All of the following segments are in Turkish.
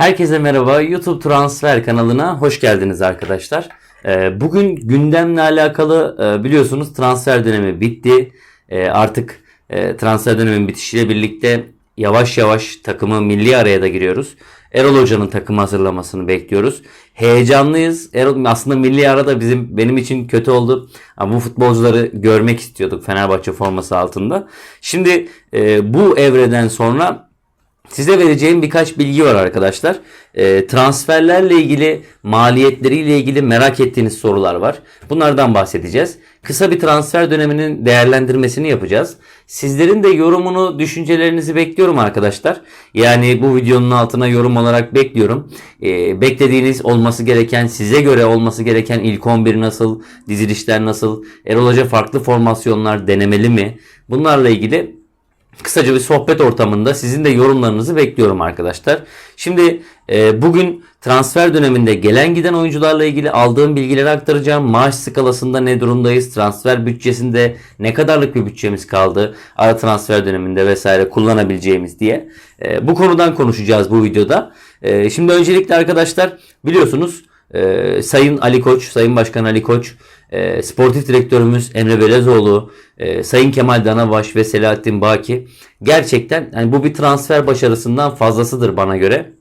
Herkese merhaba. YouTube Transfer kanalına hoş geldiniz arkadaşlar. Ee, Bugün gündemle alakalı e, biliyorsunuz transfer dönemi bitti. Ee, Artık e, transfer dönemin bitişiyle birlikte yavaş yavaş takımı milli araya da giriyoruz. Erol Hoca'nın takımı hazırlamasını bekliyoruz. Heyecanlıyız. Erol aslında milli arada bizim benim için kötü oldu. Ama bu futbolcuları görmek istiyorduk Fenerbahçe forması altında. Şimdi e, bu evreden sonra Size vereceğim birkaç bilgi var arkadaşlar. E, transferlerle ilgili, maliyetleriyle ilgili merak ettiğiniz sorular var. Bunlardan bahsedeceğiz. Kısa bir transfer döneminin değerlendirmesini yapacağız. Sizlerin de yorumunu, düşüncelerinizi bekliyorum arkadaşlar. Yani bu videonun altına yorum olarak bekliyorum. E, beklediğiniz olması gereken, size göre olması gereken ilk 11 nasıl, dizilişler nasıl, Erol Hoca farklı formasyonlar denemeli mi? Bunlarla ilgili kısaca bir sohbet ortamında sizin de yorumlarınızı bekliyorum arkadaşlar. Şimdi e, bugün transfer döneminde gelen giden oyuncularla ilgili aldığım bilgileri aktaracağım. Maaş skalasında ne durumdayız? Transfer bütçesinde ne kadarlık bir bütçemiz kaldı? Ara transfer döneminde vesaire kullanabileceğimiz diye. E, bu konudan konuşacağız bu videoda. E, şimdi öncelikle arkadaşlar biliyorsunuz e, Sayın Ali Koç, Sayın Başkan Ali Koç e, sportif direktörümüz Emre Belezoğlu, e, Sayın Kemal Danabaş ve Selahattin Baki gerçekten yani bu bir transfer başarısından fazlasıdır bana göre.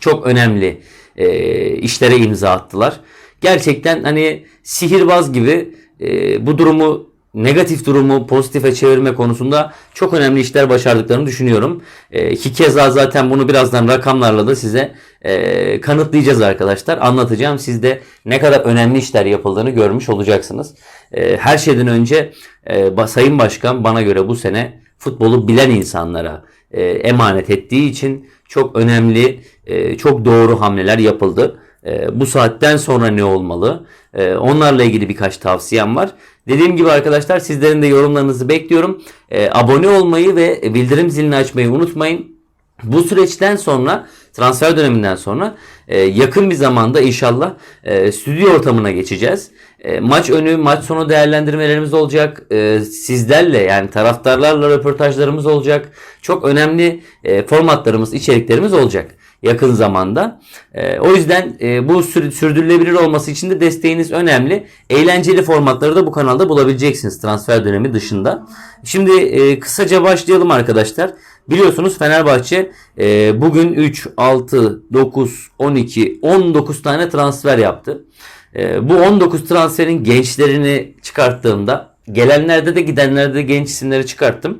Çok önemli e, işlere imza attılar. Gerçekten hani sihirbaz gibi e, bu durumu negatif durumu pozitife çevirme konusunda çok önemli işler başardıklarını düşünüyorum. E, ki keza zaten bunu birazdan rakamlarla da size e, kanıtlayacağız arkadaşlar. Anlatacağım. Siz de ne kadar önemli işler yapıldığını görmüş olacaksınız. E, her şeyden önce e, Sayın Başkan bana göre bu sene futbolu bilen insanlara e, emanet ettiği için çok önemli, e, çok doğru hamleler yapıldı. E, bu saatten sonra ne olmalı? E, onlarla ilgili birkaç tavsiyem var. Dediğim gibi arkadaşlar sizlerin de yorumlarınızı bekliyorum. E, abone olmayı ve bildirim zilini açmayı unutmayın. Bu süreçten sonra transfer döneminden sonra e, yakın bir zamanda inşallah e, stüdyo ortamına geçeceğiz. E, maç önü, maç sonu değerlendirmelerimiz olacak. E, sizlerle yani taraftarlarla röportajlarımız olacak. Çok önemli e, formatlarımız, içeriklerimiz olacak yakın zamanda. O yüzden bu sür- sürdürülebilir olması için de desteğiniz önemli. Eğlenceli formatları da bu kanalda bulabileceksiniz transfer dönemi dışında. Şimdi kısaca başlayalım arkadaşlar. Biliyorsunuz Fenerbahçe bugün 3, 6, 9, 12, 19 tane transfer yaptı. E, bu 19 transferin gençlerini çıkarttığımda gelenlerde de gidenlerde de genç isimleri çıkarttım.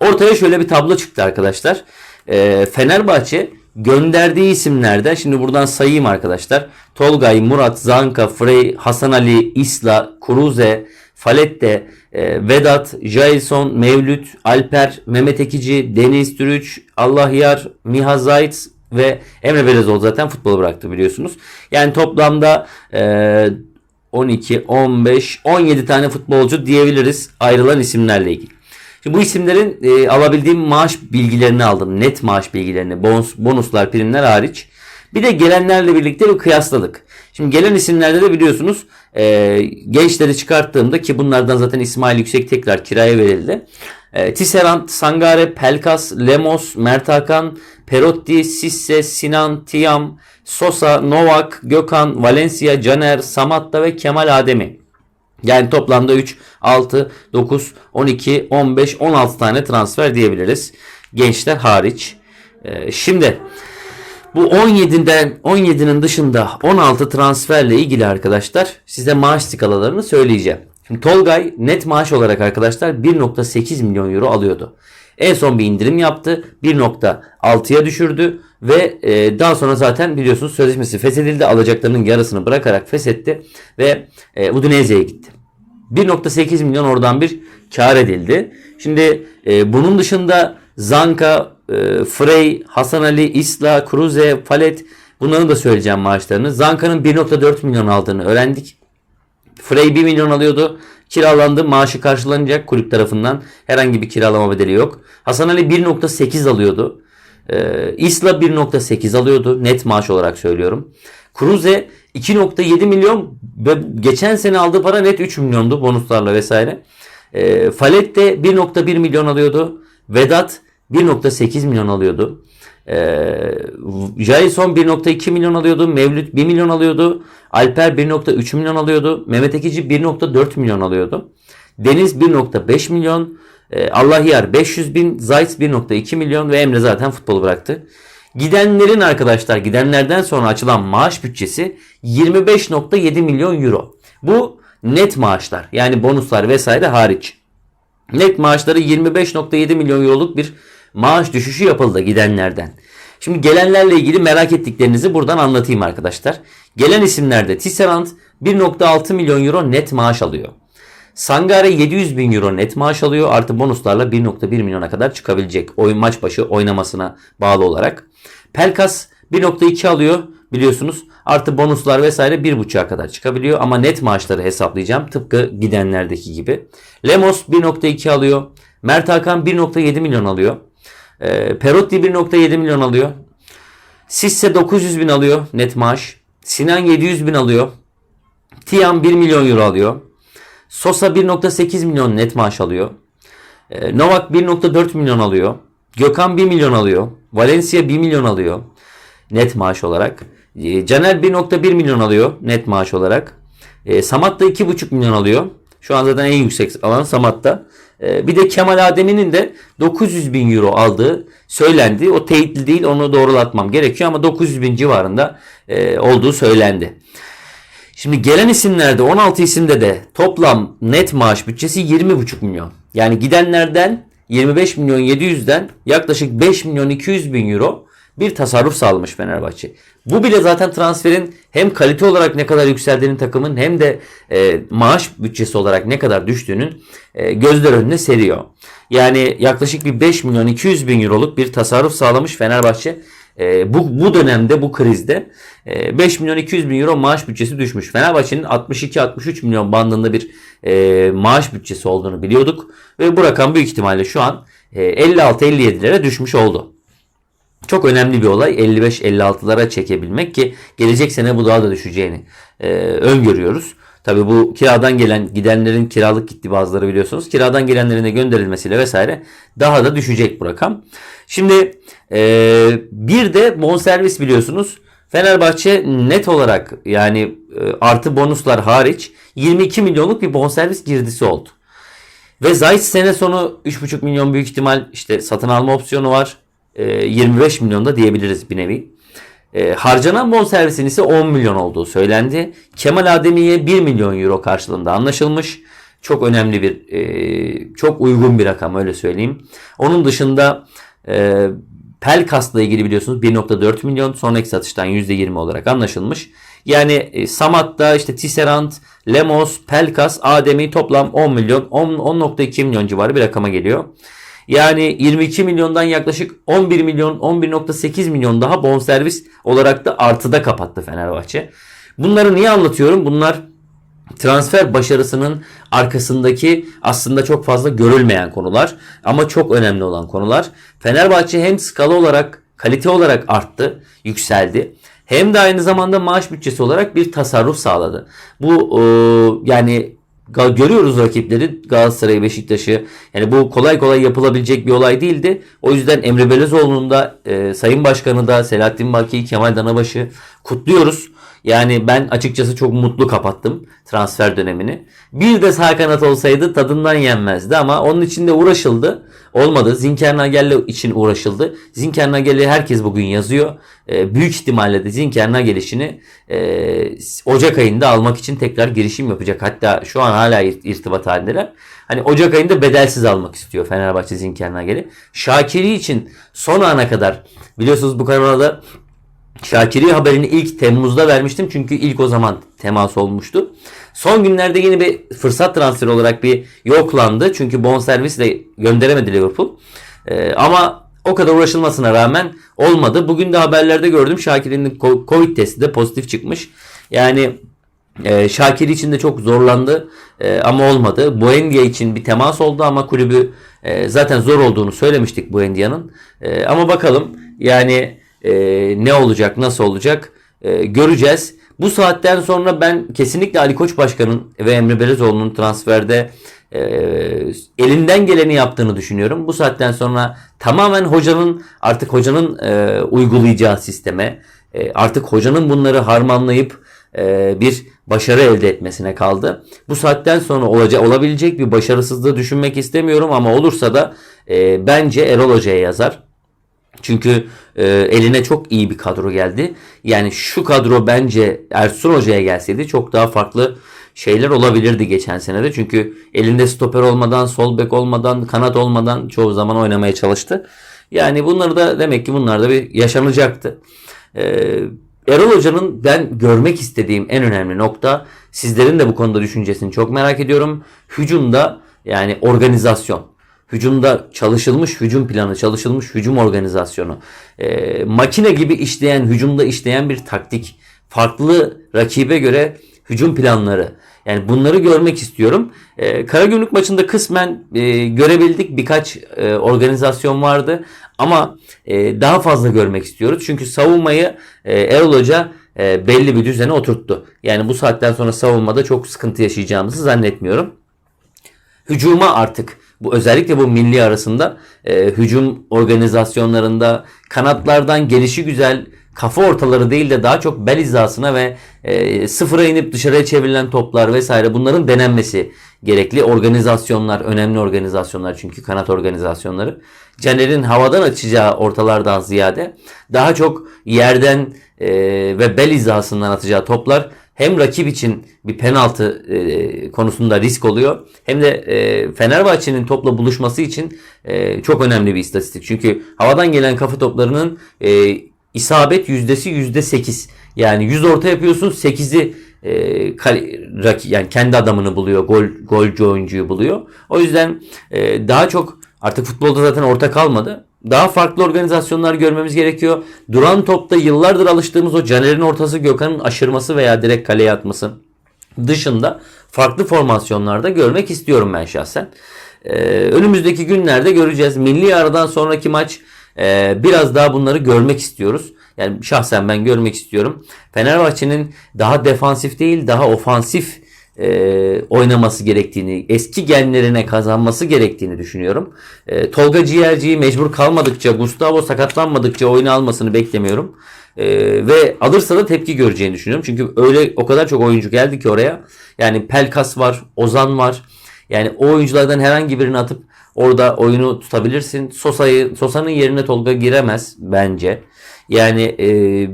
Ortaya şöyle bir tablo çıktı arkadaşlar. E, Fenerbahçe gönderdiği isimlerden şimdi buradan sayayım arkadaşlar. Tolgay, Murat, Zanka, Frey, Hasan Ali, Isla, Kuruze, Falette, e, Vedat, Jailson, Mevlüt, Alper, Mehmet Ekici, Deniz Türüç, Allah Yar, Miha Zayt ve Emre Belezoğlu zaten futbolu bıraktı biliyorsunuz. Yani toplamda e, 12, 15, 17 tane futbolcu diyebiliriz ayrılan isimlerle ilgili. Şimdi bu isimlerin e, alabildiğim maaş bilgilerini aldım. Net maaş bilgilerini. Bonus, bonuslar, primler hariç. Bir de gelenlerle birlikte bir kıyasladık. Şimdi gelen isimlerde de biliyorsunuz e, gençleri çıkarttığımda ki bunlardan zaten İsmail Yüksek tekrar kiraya verildi. E, Tisserand, Sangare, Pelkas, Lemos, Mert Hakan, Perotti, Sisse, Sinan, Tiam, Sosa, Novak, Gökhan, Valencia, Caner, Samatta ve Kemal Ademi. Yani toplamda 3, 6, 9, 12, 15, 16 tane transfer diyebiliriz. Gençler hariç. Ee, şimdi bu 17'den 17'nin dışında 16 transferle ilgili arkadaşlar size maaş skalalarını söyleyeceğim. Şimdi Tolgay net maaş olarak arkadaşlar 1.8 milyon euro alıyordu. En son bir indirim yaptı. 1.6'ya düşürdü ve e, daha sonra zaten biliyorsunuz sözleşmesi feshedildi. Alacaklarının yarısını bırakarak feshetti ve e, Udinese'ye gitti. 1.8 milyon oradan bir kar edildi. Şimdi e, bunun dışında Zanka, e, Frey, Hasan Ali, Isla, Cruze, Falet bunların da söyleyeceğim maaşlarını. Zanka'nın 1.4 milyon aldığını öğrendik. Frey 1 milyon alıyordu. Kiralandı. Maaşı karşılanacak kulüp tarafından. Herhangi bir kiralama bedeli yok. Hasan Ali 1.8 alıyordu. Ee, Isla 1.8 alıyordu. Net maaş olarak söylüyorum. Cruze 2.7 milyon ve geçen sene aldığı para net 3 milyondu bonuslarla vesaire. E, Falet de 1.1 milyon alıyordu. Vedat 1.8 milyon alıyordu. Ee, Jason 1.2 milyon alıyordu. Mevlüt 1 milyon alıyordu. Alper 1.3 milyon alıyordu. Mehmet Ekici 1.4 milyon alıyordu. Deniz 1.5 milyon. Ee, Allah yar 500 bin. Zayt 1.2 milyon ve Emre zaten futbolu bıraktı. Gidenlerin arkadaşlar gidenlerden sonra açılan maaş bütçesi 25.7 milyon euro. Bu net maaşlar yani bonuslar vesaire hariç. Net maaşları 25.7 milyon euroluk bir maaş düşüşü yapıldı gidenlerden. Şimdi gelenlerle ilgili merak ettiklerinizi buradan anlatayım arkadaşlar. Gelen isimlerde Tisserand 1.6 milyon euro net maaş alıyor. Sangare 700 bin euro net maaş alıyor. Artı bonuslarla 1.1 milyona kadar çıkabilecek. Oyun maç başı oynamasına bağlı olarak. Pelkas 1.2 alıyor biliyorsunuz. Artı bonuslar vesaire 1.5'a kadar çıkabiliyor. Ama net maaşları hesaplayacağım. Tıpkı gidenlerdeki gibi. Lemos 1.2 alıyor. Mert Hakan 1.7 milyon alıyor. E, Perotti 1.7 milyon alıyor. Sisse 900 bin alıyor net maaş. Sinan 700 bin alıyor. Tiam 1 milyon euro alıyor. Sosa 1.8 milyon net maaş alıyor. E, Novak 1.4 milyon alıyor. Gökhan 1 milyon alıyor. Valencia 1 milyon alıyor. Net maaş olarak. E, Caner 1.1 milyon alıyor net maaş olarak. E, Samat da 2.5 milyon alıyor. Şu an zaten en yüksek alan Samat'ta. E, bir de Kemal Adem'in de 900 bin euro aldığı söylendi. O teyitli değil onu doğrulatmam gerekiyor ama 900 bin civarında e, olduğu söylendi. Şimdi gelen isimlerde 16 isimde de toplam net maaş bütçesi 20,5 milyon. Yani gidenlerden 25 milyon 700'den yaklaşık 5 milyon 200 bin euro bir tasarruf sağlamış Fenerbahçe. Bu bile zaten transferin hem kalite olarak ne kadar yükseldiğini takımın hem de e, maaş bütçesi olarak ne kadar düştüğünün e, gözler önüne seriyor. Yani yaklaşık bir 5 milyon 200 bin euroluk bir tasarruf sağlamış Fenerbahçe. E, bu, bu dönemde bu krizde e, 5 milyon 200 bin euro maaş bütçesi düşmüş. Fenerbahçe'nin 62-63 milyon bandında bir e, maaş bütçesi olduğunu biliyorduk. Ve bu rakam büyük ihtimalle şu an e, 56-57'lere düşmüş oldu. Çok önemli bir olay 55-56'lara çekebilmek ki gelecek sene bu daha da düşeceğini e, öngörüyoruz. Tabi bu kiradan gelen gidenlerin kiralık gitti bazıları biliyorsunuz. Kiradan gelenlerin de gönderilmesiyle vesaire daha da düşecek bu rakam. Şimdi e, bir de bonservis biliyorsunuz. Fenerbahçe net olarak yani e, artı bonuslar hariç 22 milyonluk bir bonservis girdisi oldu. Ve Zayt sene sonu 3,5 milyon büyük ihtimal işte satın alma opsiyonu var. E, 25 milyon da diyebiliriz bir nevi. E, harcanan bonservisin ise 10 milyon olduğu söylendi. Kemal Ademi'ye 1 milyon euro karşılığında anlaşılmış. Çok önemli bir, e, çok uygun bir rakam öyle söyleyeyim. Onun dışında e, Pelkas'la ilgili biliyorsunuz 1.4 milyon sonraki satıştan %20 olarak anlaşılmış. Yani e, Samat'ta işte Tisserand, Lemos, Pelkas, Ademi toplam 10 milyon 10, 10.2 milyon civarı bir rakama geliyor. Yani 22 milyondan yaklaşık 11 milyon 11.8 milyon daha bonservis olarak da artıda kapattı Fenerbahçe. Bunları niye anlatıyorum? Bunlar transfer başarısının arkasındaki aslında çok fazla görülmeyen konular ama çok önemli olan konular. Fenerbahçe hem skala olarak kalite olarak arttı, yükseldi. Hem de aynı zamanda maaş bütçesi olarak bir tasarruf sağladı. Bu yani görüyoruz rakipleri Galatasaray, Beşiktaş'ı. Yani bu kolay kolay yapılabilecek bir olay değildi. O yüzden Emre Belezoğlu'nun da e, Sayın Başkanı da Selahattin Baki, Kemal Danabaş'ı kutluyoruz. Yani ben açıkçası çok mutlu kapattım transfer dönemini. Bir de sağ kanat olsaydı tadından yenmezdi ama onun için de uğraşıldı. Olmadı. Zinker Nagel'le için uğraşıldı. Zinker Nagel'i herkes bugün yazıyor. E, büyük ihtimalle de Zinker Nagel'işini e, Ocak ayında almak için tekrar girişim yapacak. Hatta şu an hala irtibat halindeler. Hani Ocak ayında bedelsiz almak istiyor Fenerbahçe Zinker Nagel'i. Şakiri için son ana kadar biliyorsunuz bu kanalda Şakiri haberini ilk Temmuz'da vermiştim çünkü ilk o zaman temas olmuştu. Son günlerde yeni bir fırsat transferi olarak bir yoklandı. Çünkü bonservis de gönderemedi Liverpool. Ee, ama o kadar uğraşılmasına rağmen olmadı. Bugün de haberlerde gördüm Şakir'in Covid testi de pozitif çıkmış. Yani e, Şakir için de çok zorlandı e, ama olmadı. Buendia için bir temas oldu ama kulübü e, zaten zor olduğunu söylemiştik Buendia'nın. E, ama bakalım yani e, ne olacak, nasıl olacak e, göreceğiz. Bu saatten sonra ben kesinlikle Ali Koç Başkan'ın ve Emre Belezoğlu'nun transferde e, elinden geleni yaptığını düşünüyorum. Bu saatten sonra tamamen hocanın artık hocanın e, uygulayacağı sisteme e, artık hocanın bunları harmanlayıp e, bir başarı elde etmesine kaldı. Bu saatten sonra olacak olabilecek bir başarısızlığı düşünmek istemiyorum ama olursa da e, bence Erol Hoca'ya yazar. Çünkü e, eline çok iyi bir kadro geldi. Yani şu kadro bence Ersun Hoca'ya gelseydi çok daha farklı şeyler olabilirdi geçen senede. Çünkü elinde stoper olmadan, sol bek olmadan, kanat olmadan çoğu zaman oynamaya çalıştı. Yani bunları da demek ki bunlar da bir yaşanacaktı. Ee, Erol Hoca'nın ben görmek istediğim en önemli nokta sizlerin de bu konuda düşüncesini çok merak ediyorum. Hücumda yani organizasyon. Hücumda çalışılmış hücum planı, çalışılmış hücum organizasyonu. Ee, makine gibi işleyen, hücumda işleyen bir taktik. Farklı rakibe göre hücum planları. Yani bunları görmek istiyorum. Ee, Karagümrük maçında kısmen e, görebildik. Birkaç e, organizasyon vardı. Ama e, daha fazla görmek istiyoruz. Çünkü savunmayı e, Erol Hoca e, belli bir düzene oturttu. Yani bu saatten sonra savunmada çok sıkıntı yaşayacağımızı zannetmiyorum hücuma artık bu özellikle bu milli arasında e, hücum organizasyonlarında kanatlardan gelişi güzel kafa ortaları değil de daha çok bel hizasına ve e, sıfıra inip dışarıya çevrilen toplar vesaire bunların denenmesi gerekli. Organizasyonlar önemli organizasyonlar çünkü kanat organizasyonları. Caner'in havadan açacağı ortalardan ziyade daha çok yerden e, ve bel hizasından atacağı toplar hem rakip için bir penaltı e, konusunda risk oluyor hem de e, Fenerbahçe'nin topla buluşması için e, çok önemli bir istatistik. Çünkü havadan gelen kafa toplarının e, isabet yüzdesi yüzde sekiz. Yani 100 orta yapıyorsun 8'i e, kale, rak, yani kendi adamını buluyor. Gol golcü oyuncuyu buluyor. O yüzden e, daha çok artık futbolda zaten orta kalmadı. Daha farklı organizasyonlar görmemiz gerekiyor. Duran topta yıllardır alıştığımız o Caner'in ortası Gökhan'ın aşırması veya direkt kaleye atması dışında farklı formasyonlarda görmek istiyorum ben şahsen. Ee, önümüzdeki günlerde göreceğiz. Milli aradan sonraki maç e, biraz daha bunları görmek istiyoruz. Yani şahsen ben görmek istiyorum. Fenerbahçe'nin daha defansif değil daha ofansif e, oynaması gerektiğini, eski genlerine kazanması gerektiğini düşünüyorum. E, Tolga Ciğerci'yi mecbur kalmadıkça, Gustavo sakatlanmadıkça oyunu almasını beklemiyorum. E, ve alırsa da tepki göreceğini düşünüyorum. Çünkü öyle o kadar çok oyuncu geldi ki oraya. Yani Pelkas var, Ozan var. Yani o oyunculardan herhangi birini atıp orada oyunu tutabilirsin. Sosa'yı Sosa'nın yerine Tolga giremez bence. Yani e,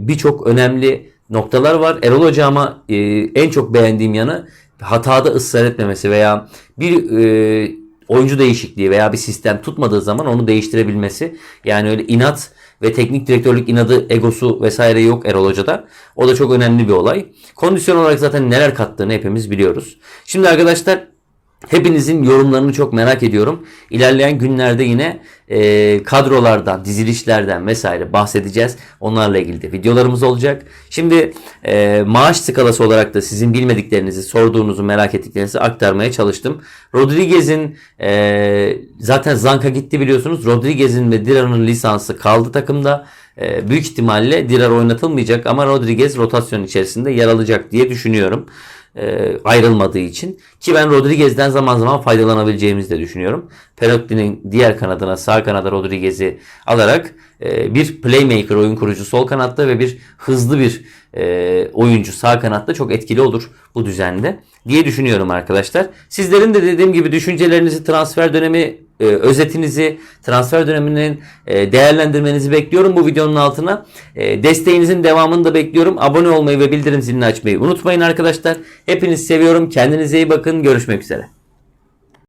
birçok önemli noktalar var. Erol Hoca'ma e, en çok beğendiğim yanı hatada ısrar etmemesi veya bir e, oyuncu değişikliği veya bir sistem tutmadığı zaman onu değiştirebilmesi. Yani öyle inat ve teknik direktörlük inadı, egosu vesaire yok Erol Hoca'da. O da çok önemli bir olay. Kondisyon olarak zaten neler kattığını hepimiz biliyoruz. Şimdi arkadaşlar Hepinizin yorumlarını çok merak ediyorum. İlerleyen günlerde yine e, kadrolardan, dizilişlerden vesaire bahsedeceğiz. Onlarla ilgili de videolarımız olacak. Şimdi e, maaş skalası olarak da sizin bilmediklerinizi, sorduğunuzu, merak ettiklerinizi aktarmaya çalıştım. Rodriguez'in e, zaten Zanka gitti biliyorsunuz. Rodriguez'in ve Dirar'ın lisansı kaldı takımda. E, büyük ihtimalle Dirar oynatılmayacak ama Rodriguez rotasyon içerisinde yer alacak diye düşünüyorum e, ayrılmadığı için. Ki ben Rodriguez'den zaman zaman faydalanabileceğimizi de düşünüyorum. Pelotti'nin diğer kanadına sağ kanada Rodriguez'i alarak e, bir playmaker oyun kurucu sol kanatta ve bir hızlı bir e, oyuncu sağ kanatta çok etkili olur bu düzende diye düşünüyorum arkadaşlar. Sizlerin de dediğim gibi düşüncelerinizi transfer dönemi e, özetinizi, transfer döneminin e, değerlendirmenizi bekliyorum bu videonun altına. E, desteğinizin devamını da bekliyorum. Abone olmayı ve bildirim zilini açmayı unutmayın arkadaşlar. Hepinizi seviyorum. Kendinize iyi bakın. Görüşmek üzere.